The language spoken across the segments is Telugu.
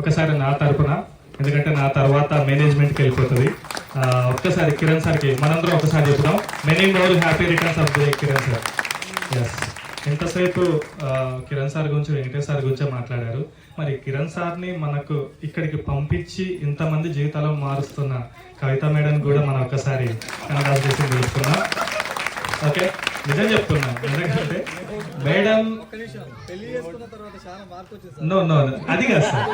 ఒకసారి నా తరపున ఎందుకంటే నా తర్వాత మేనేజ్మెంట్కి వెళ్ళిపోతుంది. ఒక్కసారి కిరణ్ సార్కి మనందరం ఒకసారి చెప్దాం many more happy returns of day Kiran sir. Yes ఎంతసేపు కిరణ్ సార్ గురించి వెంకటేష్ సార్ గురించే మాట్లాడారు. మరి కిరణ్ సార్ని మనకు ఇక్కడికి పంపించి ఇంతమంది జీవితాలను మారుస్తున్న కవిత మేడం కూడా మనం ఒకసారి కనడాలు చేసి తెలుసుకున్నాం ఓకే? నిజం చెప్తున్నా. ఎందుకంటే మేడం నో నో అది కాదు సార్.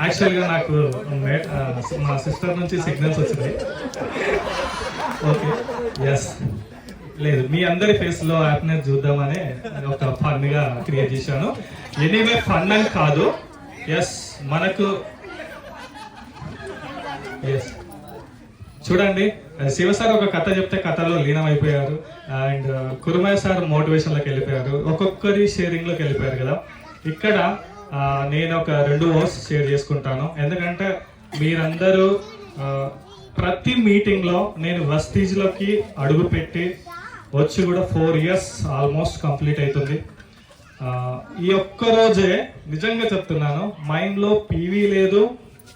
యాక్చువల్గా నాకు మే- మా సిస్టర్ నుంచి సిగ్నల్స్ వచ్చినాయి. ఓకే ఎస్ లేదు మీ అందరి ఫేస్లో హ్యాపీనెస్ చూద్దామని ఒక ఫన్గా క్రియేట్ చేశాను. ఎనీవే ఫన్ అని కాదు. ఎస్ మనకు ఎస్ చూడండి శివ సార్ ఒక కథ చెప్తే కథలో లీనమైపోయారు. అయిపోయారు అండ్ కురుమయ్య సార్ మోటివేషన్లోకి వెళ్ళిపోయారు. ఒక్కొక్కరి షేరింగ్లోకి వెళ్ళిపోయారు కదా. ఇక్కడ నేను ఒక రెండు వర్డ్స్ షేర్ చేసుకుంటాను. ఎందుకంటే మీరందరూ ప్రతి మీటింగ్లో నేను వస్తీజ్లోకి అడుగుపెట్టి అడుగు పెట్టి వచ్చి కూడా ఫోర్ ఇయర్స్ ఆల్మోస్ట్ కంప్లీట్ అవుతుంది. ఈ ఒక్క రోజే నిజంగా చెప్తున్నాను మైండ్లో పీవీ లేదు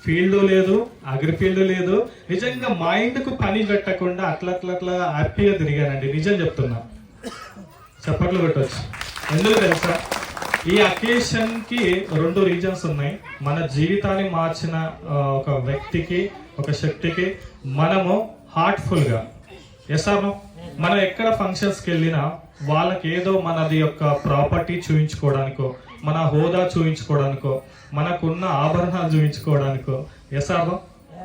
ఫీల్డ్ లేదు అగ్రి ఫీల్డ్ లేదు. నిజంగా మైండ్కు పని పెట్టకుండా అట్లా అట్లా అట్లా హ్యాపీగా తిరిగానండి. నిజం చెప్తున్నా. చప్పట్లు పెట్టచ్చు ఎందుకు తెలుసా? ఈ అకేషన్కి రెండు రీజన్స్ ఉన్నాయి. మన జీవితాన్ని మార్చిన ఒక వ్యక్తికి ఒక శక్తికి మనము హార్ట్ఫుల్గా. ఎస్ ఆర్ నో మనం ఎక్కడ ఫంక్షన్స్కి వెళ్ళినా వాళ్ళకి ఏదో మనది యొక్క ప్రాపర్టీ చూయించుకోవడానికో మన హోదా చూయించుకోవడానికో మనకున్న ఆభరణాలు చూయించుకోవడానికో. ఎస్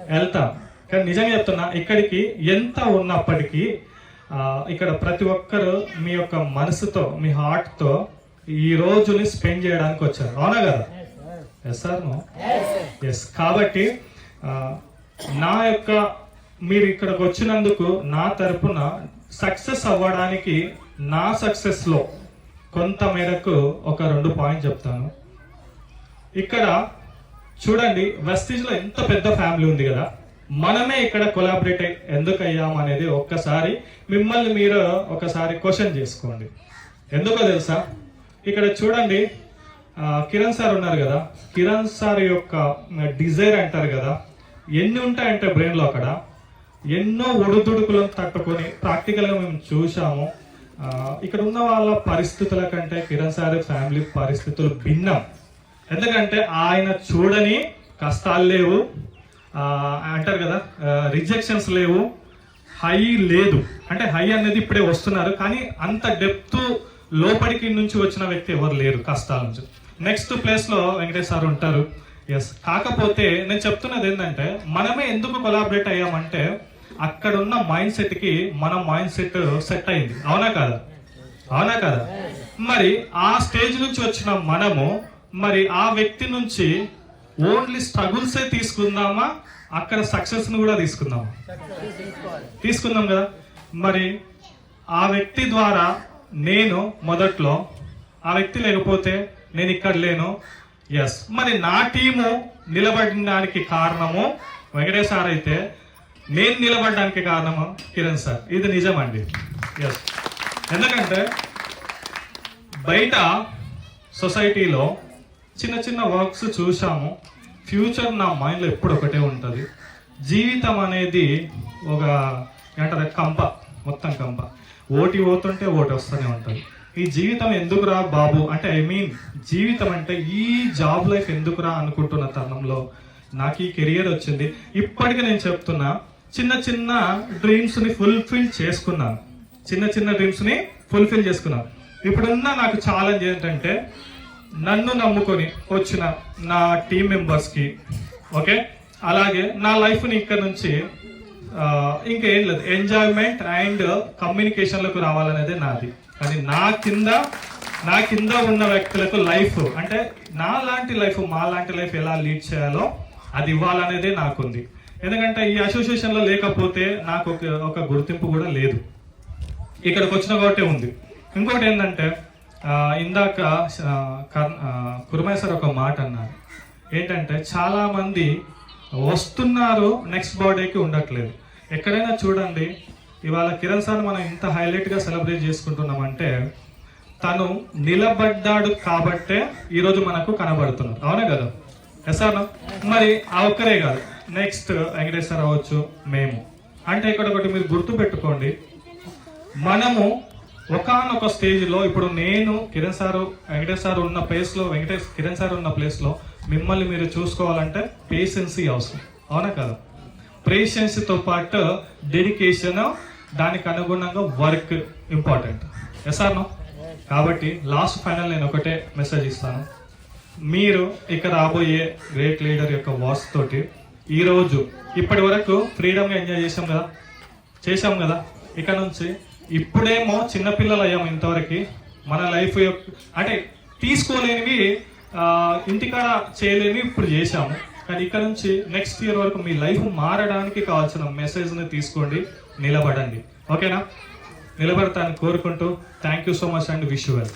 వెళ్తాం. కానీ నిజంగా చెప్తున్నా ఇక్కడికి ఎంత ఉన్నప్పటికీ ఇక్కడ ప్రతి ఒక్కరు మీ యొక్క మనసుతో మీ హార్ట్తో ఈ రోజుని స్పెండ్ చేయడానికి వచ్చారు. అవునా కదా? ఎస్ సార్ ఎస్ కాబట్టి నా యొక్క మీరు ఇక్కడికి వచ్చినందుకు నా తరపున సక్సెస్ అవ్వడానికి నా సక్సెస్లో కొంత మేరకు ఒక రెండు పాయింట్ చెప్తాను. ఇక్కడ చూడండి వెస్టీజ్లో ఎంత పెద్ద ఫ్యామిలీ ఉంది కదా. మనమే ఇక్కడ కొలాబరేట్ ఎందుకు అయ్యాం అనేది ఒక్కసారి మిమ్మల్ని మీరు ఒకసారి క్వశ్చన్ చేసుకోండి. ఎందుకో తెలుసా? ఇక్కడ చూడండి కిరణ్ సార్ ఉన్నారు కదా. కిరణ్ సార్ యొక్క డిజైర్ అంటారు కదా. ఎన్ని ఉంటాయంటే బ్రెయిన్లో అక్కడ? ఎన్నో ఒడుదుడుకులను తట్టుకొని ప్రాక్టికల్గా మేము చూసాము ఇక్కడ ఉన్న వాళ్ళ పరిస్థితుల కంటే కిరణ్ సార్ ఫ్యామిలీ పరిస్థితులు భిన్నం. ఎందుకంటే ఆయన చూడని కష్టాలు లేవు. అంటారు కదా రిజెక్షన్స్ లేవు. హై లేదు. అంటే హై అనేది ఇప్పుడే వస్తున్నారు. కానీ అంత డెప్త్ లోపలికి నుంచి వచ్చిన వ్యక్తి ఎవరు లేరు కష్టాల నుంచి. నెక్స్ట్ ప్లేస్లో వెంకటేష్ సార్ ఉంటారు. ఎస్ కాకపోతే నేను చెప్తున్నది ఏంటంటే మనమే ఎందుకు కొలాబరేట్ అయ్యామంటే అక్కడ ఉన్న మైండ్ సెట్కి మన మైండ్ సెట్ సెట్ అయింది. అవునా కాదా? అవునా కదా? మరి ఆ స్టేజ్ నుంచి వచ్చిన మనము మరి ఆ వ్యక్తి నుంచి ఓన్లీ స్ట్రగుల్సే తీసుకుందామా? అక్కడ సక్సెస్ను కూడా తీసుకుందామా? తీసుకుందాం కదా. మరి ఆ వ్యక్తి ద్వారా నేను మొదట్లో ఆ వ్యక్తి లేకపోతే నేను ఇక్కడ లేను. ఎస్ మరి నా టీము నిలబడడానికి కారణము వెంకటేశ్వర అయితే నేను నిలబడడానికి కారణము కిరణ్ సార్. ఇది నిజమండి. ఎస్ ఎందుకంటే బయట సొసైటీలో చిన్న చిన్న వర్క్స్ చూసాము ఫ్యూచర్ నా మైండ్లో ఎప్పుడు ఒకటే ఉంటుంది. జీవితం అనేది ఒక ఏమంటారు కంప మొత్తం కంప. ఓటి పోతుంటే ఓటి వస్తూనే ఉంటుంది. ఈ జీవితం ఎందుకురా బాబు? అంటే ఐ మీన్ జీవితం అంటే ఈ జాబ్ లైఫ్ ఎందుకురా అనుకుంటున్న తరుణంలో నాకు ఈ కెరియర్ వచ్చింది. ఇప్పటికి నేను చెప్తున్నా చిన్న చిన్న డ్రీమ్స్ని ఫుల్ఫిల్ చేసుకున్నాను. చిన్న చిన్న డ్రీమ్స్ని ఫుల్ఫిల్ చేసుకున్నాను. ఇప్పుడున్న నాకు ఛాలెంజ్ ఏంటంటే నన్ను నమ్ముకొని వచ్చిన నా టీం మెంబర్స్కి ఓకే అలాగే నా లైఫ్ని ఇక్కడ నుంచి ఇంకేం లేదు. ఎంజాయ్మెంట్ అండ్ కమ్యూనికేషన్లకు రావాలనేది నాది. కానీ నా కింద నా కింద ఉన్న వ్యక్తులకు లైఫ్ అంటే నా లాంటి లైఫ్ మా లాంటి లైఫ్ ఎలా లీడ్ చేయాలో అది ఇవ్వాలనేదే నాకుంది. ఎందుకంటే ఈ అసోసియేషన్లో లేకపోతే నాకు ఒక ఒక గుర్తింపు కూడా లేదు. ఇక్కడికి వచ్చిన కాబట్టి ఉంది. ఇంకోటి ఏంటంటే ఇందాక ఆ, సార్ ఒక మాట అన్నారు. ఏంటంటే చాలామంది వస్తున్నారు నెక్స్ట్ బర్త్డేకి ఉండట్లేదు. ఎక్కడైనా చూడండి ఇవాళ కిరణ్ సార్ మనం ఇంత హైలైట్గా సెలబ్రేట్ చేసుకుంటున్నామంటే తను నిలబడ్డాడు కాబట్టే ఈరోజు మనకు కనబడుతున్నారు. అవునే కదా? ఎస్ ఆర్ మరి ఆ ఒక్కరే కాదు. నెక్స్ట్ వెంకటేశ్వర అవ్వచ్చు మేము. అంటే ఇక్కడ ఒకటి మీరు గుర్తు పెట్టుకోండి. మనము ఒకనొక స్టేజ్లో ఇప్పుడు నేను కిరణ్ సారు వెంకటేష్ సార్ ఉన్న ప్లేస్లో వెంకటేష్ కిరణ్ సార్ ఉన్న ప్లేస్లో మిమ్మల్ని మీరు చూసుకోవాలంటే పేషెన్సీ అవసరం. అవునా కదా? పేషెన్సీతో పాటు డెడికేషన్ దానికి అనుగుణంగా వర్క్ ఇంపార్టెంట్ ఎస్ నో కాబట్టి లాస్ట్ ఫైనల్ నేను ఒకటే మెసేజ్ ఇస్తాను. మీరు ఇక రాబోయే గ్రేట్ లీడర్ యొక్క వాస్ తోటి ఈరోజు ఇప్పటి వరకు ఫ్రీడమ్గా ఎంజాయ్ చేసాం కదా? చేసాం కదా? ఇక నుంచి ఇప్పుడేమో చిన్నపిల్లలు అయ్యాము ఇంతవరకు. మన లైఫ్ యొక్క అంటే తీసుకోలేనివి ఇంటికాడ చేయలేనివి ఇప్పుడు చేశాము. కానీ ఇక్కడ నుంచి నెక్స్ట్ ఇయర్ వరకు మీ లైఫ్ మారడానికి కావాల్సిన మెసేజ్ని తీసుకోండి నిలబడండి. ఓకేనా? నిలబడతాను కోరుకుంటూ thank you so much and wish you well